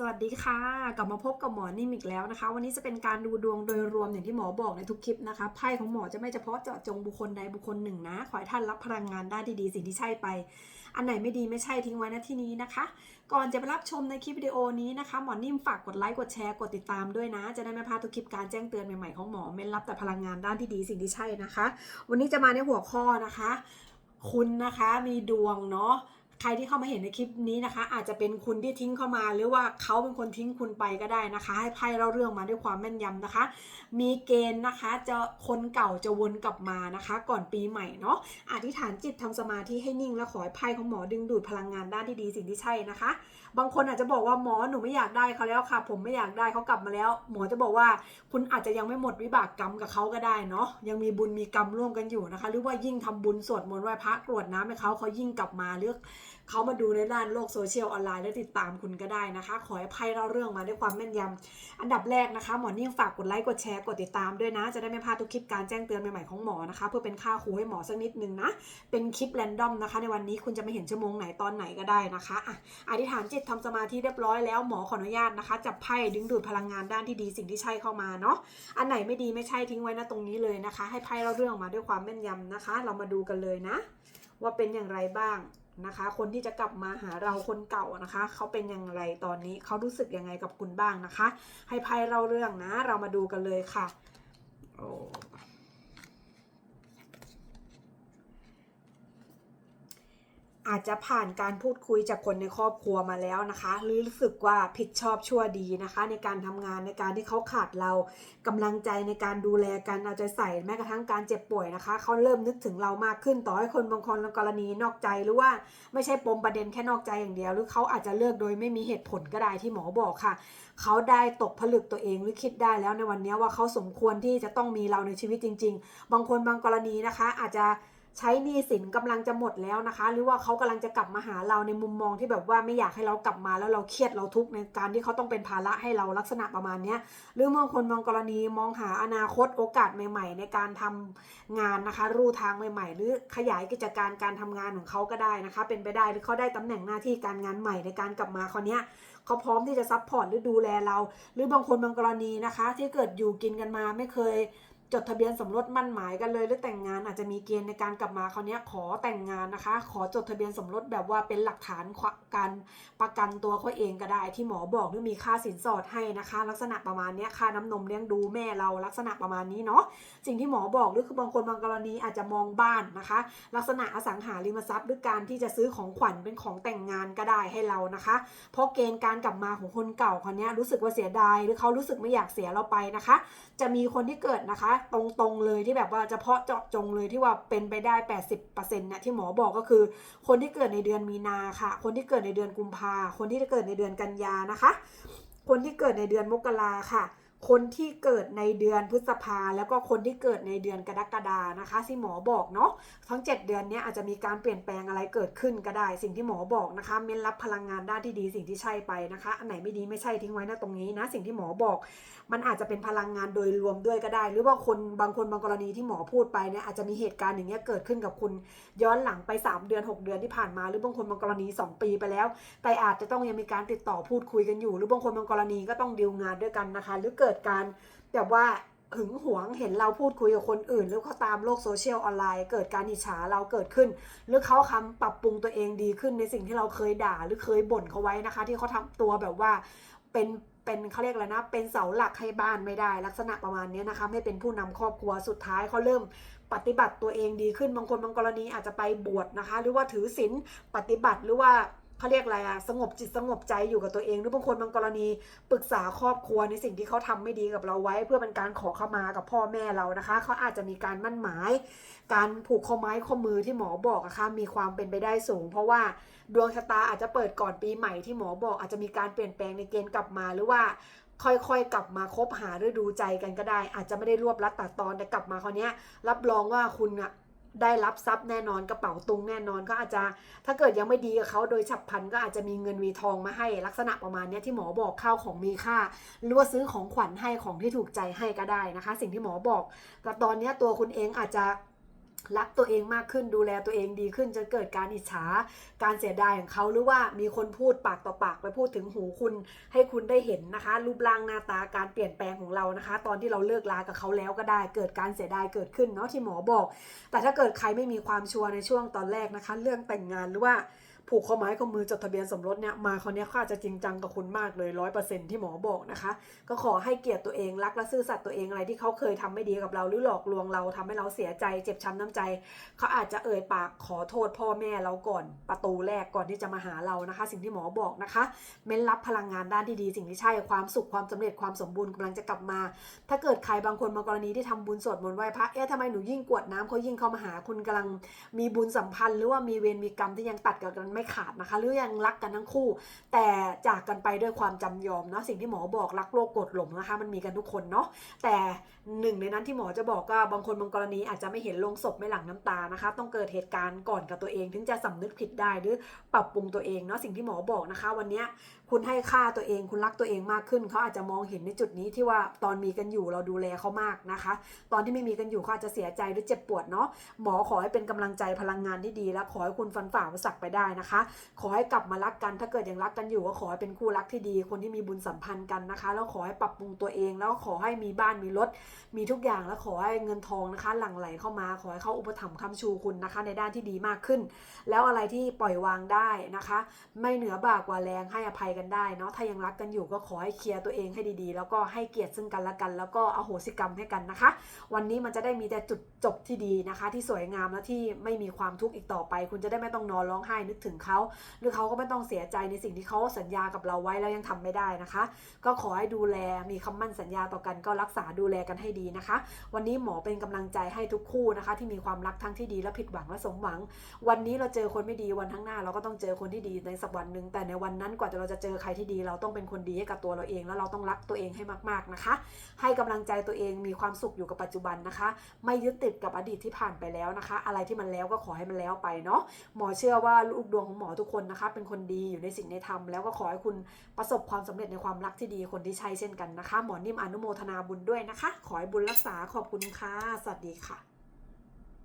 สวัสดีค่ะ กลับมาพบกับหมอนิ่มอีกแล้วนะคะ วันนี้จะเป็นการดูดวงโดยรวมอย่างที่หมอบอกในทุกคลิปนะคะไพ่ของหมอจะไม่เฉพาะเจาะจงบุคคลใดบุคคลหนึ่งนะ ขอให้ท่านรับพลังงานได้ดีๆ สิ่งที่ใช่ไป อันไหนไม่ดีไม่ใช่ทิ้งไว้ณที่นี้นะคะ ก่อนจะไปรับชมในคลิปวิดีโอนี้นะคะ หมอนิ่มฝากกดไลค์กดแชร์กดติดตามด้วยนะ จะได้ไม่พลาดทุกคลิปการแจ้งเตือนใหม่ๆของหมอเม้นรับแต่พลังงานด้านที่ดีสิ่งที่ใช่นะคะ วันนี้จะมาในหัวข้อนะคะ คุณนะคะมีดวงเนาะ ใครที่เข้ามาเห็นในคลิปนี้นะคะ อาจจะเป็นคุณที่ทิ้งเข้ามา หรือว่าเขาเป็นคนทิ้งคุณไปก็ได้นะคะ ให้ไพ่เล่าเรื่องมาด้วยความแม่นยำนะคะ มีเกณฑ์นะคะจะคนเก่าจะวนกลับมานะคะ ก่อนปีใหม่เนาะอธิษฐานจิตทำสมาธิให้นิ่งและขอให้ไพ่ของหมอดึงดูดพลังงานด้านที่ดีสิ่งที่ใช่นะคะ บางคนอาจจะบอกว่าหมอหนูไม่อยากได้เขาแล้วค่ะ ผมไม่อยากได้เขากลับมาแล้ว หมอจะบอกว่าคุณอาจจะยังไม่หมดวิบากกรรมกับเขาก็ได้เนาะยังมีบุญมีกรรมร่วมกันอยู่นะคะ หรือว่ายิ่งทำบุญสวดมนต์ไหว้พระกรวดน้ำให้เขาเขายิ่งกลับมาเลือกเขามาดูในด้านโลกโซเชียลออนไลน์และติดตามคุณก็ได้นะคะ ขอให้ไพ่เล่าเรื่องมาด้วยความแม่นยำอันดับแรกนะคะ หมอนิ่มฝากกดไลค์กดแชร์กดติดตามด้วยนะ จะได้ไม่พลาดทุกคลิปการแจ้งเตือนใหม่ๆของหมอนะคะ เพื่อเป็นค่าครูให้หมอสักนิดนึงนะ เป็นคลิปแรนดอมนะคะ ในวันนี้คุณจะไม่เห็นชั่วโมงไหนตอนไหนก็ได้นะคะอะอธิษฐานจิตทำสมาธิเรียบร้อยแล้วหมอขออนุญาตนะคะจับไพ่ดึงดูดพลังงานด้านที่ดีสิ่งที่ใช่เข้ามาเนาะอันไหนไม่ดีไม่ใช่ทิ้งไว้นะตรงนี้เลยนะคะ ให้ไพ่เล่าเรื่องมาด้วยความแม่นยำนะคะ เรามาดูกันเลยนะ ว่าเป็นอย่างไรบ้าง นะคะ คนที่จะกลับมาหาเราคนเก่านะคะ เขาเป็นอย่างไรตอนนี้เขารู้สึกยังไงกับคุณบ้างนะคะ ให้ไพ่เล่าเรื่องนะ เรามาดูกันเลยค่ะ โอ้ อาจจะผ่านการพูดคุยจากคนในครอบครัวมาแล้วนะคะ หรือรู้สึกว่าผิดชอบชั่วดีนะคะ ในการทำงานในการที่เขาขาดเรากำลังใจในการดูแลกันเอาใจใส่แม้กระทั่งการเจ็บป่วยนะคะเขาเริ่มนึกถึงเรามากขึ้นต่อให้คนบางคนกรณีนอกใจหรือว่าไม่ใช่ปมประเด็นแค่นอกใจอย่างเดียว หรือเขาอาจจะเลือกโดยไม่มีเหตุผลก็ได้ที่หมอบอกค่ะเขาได้ตกผลึกตัวเองหรือคิดได้แล้วในวันนี้ว่าเขาสมควรที่จะต้องมีเราในชีวิตจริง ๆ บางคนบางกรณีนะคะ อาจจะ ใช้หนี้สินกำลังจะหมดแล้วนะคะ หรือว่าเขากำลังจะกลับมาหาเราในมุมมองที่แบบว่าไม่อยากให้เรากลับมาแล้วเราเครียดเราทุกข์ในการที่เขาต้องเป็นภาระให้เราลักษณะประมาณนี้หรือบางคนบางกรณีมองหาอนาคตโอกาสใหม่ ๆ ในการทำงานนะคะ รูทางใหม่ ๆ หรือขยายกิจการการทำงานของเขาก็ได้นะคะ เป็นไปได้หรือเขาได้ตำแหน่งหน้าที่การงานใหม่ในการกลับมาคราวนี้เขาพร้อมที่จะซัพพอร์ตหรือดูแลเรา หรือบางคนบางกรณีนะคะ ที่เกิดอยู่กินกันมาไม่เคย จดทะเบียนสมรสมั่นหมายกันเลย หรือแต่งงานอาจจะมีเกณฑ์ในการกลับมาคราวนี้ขอแต่งงานนะคะ ขอจดทะเบียนสมรสแบบว่าเป็นหลักฐานการประกันตัวเขาเองก็ได้ที่หมอบอกหรือมีค่าสินสอดให้นะคะ ลักษณะประมาณนี้ค่าน้ำนมเลี้ยงดูแม่เราลักษณะประมาณนี้เนาะสิ่งที่หมอบอกหรือคือบางคนบางกรณีอาจจะมองบ้านนะคะ ลักษณะอสังหาริมทรัพย์ หรือการที่จะซื้อของขวัญเป็นของแต่งงานก็ได้ให้เรานะคะ เพราะเกณฑ์การกลับมาของคนเก่าคนนี้รู้สึกว่าเสียดายหรือเขารู้สึกไม่อยากเสียเราไปนะคะ จะมีคนที่เกิดนะคะตรงๆเลยที่แบบว่าเฉพาะเจาะจงเลยที่ว่าเป็นไปได้ 80%เนี่ยที่หมอบอกก็คือ คนที่เกิดในเดือนมีนาค่ะ คนที่เกิดในเดือนกุมภาคนที่เกิดในเดือนกันยานะคะ คนที่เกิดในเดือนมกราค่ะ คนที่เกิดในเดือนพฤษภาแล้วก็คนที่เกิดในเดือนกรกฎานะคะที่หมอบอกเนาะทั้ง 7 เดือนนี้อาจจะมีการเปลี่ยนแปลงอะไรเกิดขึ้นก็ได้ สิ่งที่หมอบอกนะคะเม้นรับพลังงานด้านที่ดีสิ่งที่ใช่ไปนะคะอันไหนไม่ดีไม่ใช่ทิ้งไว้นะตรงนี้นะสิ่งที่หมอบอก มันอาจจะเป็นพลังงานโดยรวมด้วยก็ได้ หรือว่าคนบางคนบางกรณีที่หมอพูดไปเนี่ยอาจจะมีเหตุการณ์อย่างเงี้ยเกิดขึ้นกับคุณย้อนหลังไป 3 เดือน 6 เดือนที่ผ่านมา หรือบางคนบางกรณี 2 ปีไปแล้ว แต่อาจจะต้องยังมีการติดต่อพูดคุยกันอยู่ หรือบางคนบางกรณีก็ต้องดีลงานด้วยกันนะคะ หรือเกิดการแบบว่าหึงหวงเห็นเราพูดคุยกับคนอื่น หรือเขาตามโลกโซเชียลออนไลน์ เกิดการอิจฉาเราเกิดขึ้น หรือเขาคำปรับปรุงตัวเองดีขึ้นในสิ่งที่เราเคยด่าหรือเคยบ่นเขาไว้นะคะ ที่เขาทำตัวแบบว่าเป็นเป็นเขาเรียกอะไรนะ เป็นเสาหลักให้บ้านไม่ได้ ลักษณะประมาณนี้นะคะ ไม่เป็นผู้นำครอบครัวสุดท้ายเขาเริ่มปฏิบัติตัวเองดีขึ้นบางคนบางกรณีอาจจะไปบวชนะคะ หรือว่าถือศีลปฏิบัติหรือว่า เขาเรียกอะไรอะสงบจิตสงบใจอยู่กับตัวเอง หรือบางคนบางกรณีปรึกษาครอบครัวในสิ่งที่เขาทำไม่ดีกับเราไว้ เพื่อเป็นการขอขมากับพ่อแม่เรานะคะ เขาอาจจะมีการมั่นหมาย การผูกข้อไม้ข้อมือที่หมอบอกอะค่ะมีความเป็นไปได้สูง เพราะว่าดวงชะตาอาจจะเปิดก่อนปีใหม่ที่หมอบอกอาจจะมีการเปลี่ยนแปลงในเกณฑ์กลับมาหรือว่าค่อยๆ กลับมาคบหาหรือดูใจกันก็ได้ อาจจะไม่ได้รวบรัดตัดตอนแต่กลับมาคราวนี้รับรองว่าคุณอะ ได้รับทรัพย์แน่นอนกระเป๋าตุงแน่นอนก็อาจจะถ้าเกิดยังไม่ดีกับเขาโดยฉับพลันก็อาจจะมีเงินมีทองมาให้ลักษณะประมาณนี้ที่หมอบอกข้าวของมีค่าหรือว่าซื้อของขวัญให้ของที่ถูกใจให้ก็ได้นะคะ สิ่งที่หมอบอกแต่ตอนนี้ตัวคุณเองอาจจะ รักตัวเองมากขึ้นดูแลตัวเองดีขึ้นจนเกิดการอิจฉาการเสียดายของเขาหรือว่ามีคนพูดปากต่อปากไปพูดถึงหูคุณ ให้คุณได้เห็นนะคะ รูปร่างหน้าตาการเปลี่ยนแปลงของเรานะคะ ตอนที่เราเลิกลากับเขาแล้วก็ได้ เกิดการเสียดายเกิดขึ้นเนาะที่หมอบอก แต่ถ้าเกิดใครไม่มีความชัวร์ในช่วงตอนแรกนะคะ เรื่องแต่งงานหรือว่า ผูกข้อไม้ข้อมือจดทะเบียนสมรสเนี่ยมาคนนี้ขาอาจะจริงจังกับคุณมากเลยร้อยเปอร์เซ็นที่หมอบอกนะคะ ก็ขอให้เกียรติตัวเองรักและซื่อสัตย์ตัวเองอะไรที่เขาเคยทำไม่ดีกับเราหรือหลอกลวงเราทำให้เราเสียใจ เจ็บช้ำน้ำใจ เขาอาจจะเอ่ยปากขอโทษพ่อแม่เราก่อนประตูแรกก่อนที่จะมาหาเรานะคะ สิ่งที่หมอบอกนะคะเม้นรับพลังงานด้านที่ดีสิ่งที่ใช่ความสุขความสำเร็จความสมบูรณ์กำลังจะกลับมา ถ้าเกิดใครบางคนบางกรณีที่ทำบุญสวดมนต์ไหว้พระเอ๊ะทำไมหนูยิ่งกวดน้ำเขายิ่งเข้ามาหาคุณกำลังมีบุญสัมพันธ์ หรือว่ามีเวรมีกรรมที่ยังตัดกันไม่ขาดนะคะ หรือยังรักกันทั้งคู่ แต่จากกันไปด้วยความจำยอมเนาะสิ่งที่หมอบอกรักโลกกดหลงนะคะ มันมีกันทุกคนเนาะแต่หนึ่งในนั้นที่หมอจะบอกก็บางคนบางกรณีอาจจะไม่เห็นลงศพไม่หลังน้ำตานะคะ ต้องเกิดเหตุการณ์ก่อนกับตัวเอง ถึงจะสำนึกผิดได้หรือปรับปรุงตัวเองเนาะสิ่งที่หมอบอกนะคะ วันนี้ คุณให้ค่าตัวเอง คุณรักตัวเองมากขึ้น เขาอาจจะมองเห็นในจุดนี้ที่ว่าตอนมีกันอยู่เราดูแลเขามากนะคะ ตอนที่ไม่มีกันอยู่เขาอาจจะเสียใจหรือเจ็บปวดเนาะหมอขอให้เป็นกำลังใจพลังงานที่ดี และขอให้คุณฟันฝ่าอุปสรรคไปได้นะคะ ขอให้กลับมารักกัน ถ้าเกิดยังรักกันอยู่ก็ขอให้เป็นคู่รักที่ดี คนที่มีบุญสัมพันธ์กันนะคะ แล้วขอให้ปรับปรุงตัวเอง แล้วก็ขอให้มีบ้านมีรถ มีทุกอย่างแล้วขอให้เงินทองนะคะ หลั่งไหลเข้ามา ขอให้เขาอุปถัมภ์คำชูคุณนะคะ ในด้านที่ดีมากขึ้น แล้วอะไรที่ปล่อยวางได้นะคะ ไม่เหนือบากกว่าแรงให้อภัยกันได้เนาะถ้ายังรักกันอยู่ก็ขอให้เคลียร์ตัวเองให้ดีๆ แล้วก็ให้เกียรติซึ่งกันและกัน แล้วก็อโหสิกรรมให้กันนะคะ วันนี้มันจะได้มีแต่จุดจบที่ดีนะคะ ที่สวยงามและที่ไม่มีความทุกข์อีกต่อไป คุณจะได้ไม่ต้องนอนร้องไห้นึกถึงเขาหรือเขาก็ไม่ต้องเสียใจในสิ่งที่เขาสัญญากับเราไว้แล้วยังทำไม่ได้นะคะ ก็ขอให้ดูแลมีคำมั่นสัญญาต่อกันก็รักษาดูแลกันให้ดีนะคะ วันนี้หมอเป็นกำลังใจให้ทุกคู่นะคะ ที่มีความรักทั้งที่ดีและผิดหวังและสมหวัง วันนี้เราเจอคนไม่ดีวันข้างหน้า เราก็ต้องเจอคนที่ดีในสักวันหนึ่งแต่ในวันนั้นกว่าเราจะเจออใครที่ดีเราต้องเป็นคนดีให้กับตัวเราเอง แล้วเราต้องรักตัวเองให้มากๆนะคะ ให้กำลังใจตัวเองมีความสุขอยู่กับปัจจุบันนะคะ ไม่ยึดติดกับอดีตที่ผ่านไปแล้วนะคะ อะไรที่มันแล้วก็ขอให้มันแล้วไปเนาะหมอเชื่อว่าลูกดวงของหมอทุกคนนะคะ เป็นคนดีอยู่ในสิ่งในธรรมแล้วก็ขอให้คุณประสบความสำเร็จในความรักที่ดีคนที่ใช่เช่นกันนะคะ หมอนิ่มอนุโมทนาบุญด้วยนะคะ ขอให้บุญรักษาขอบคุณค่ะสวัสดีค่ะ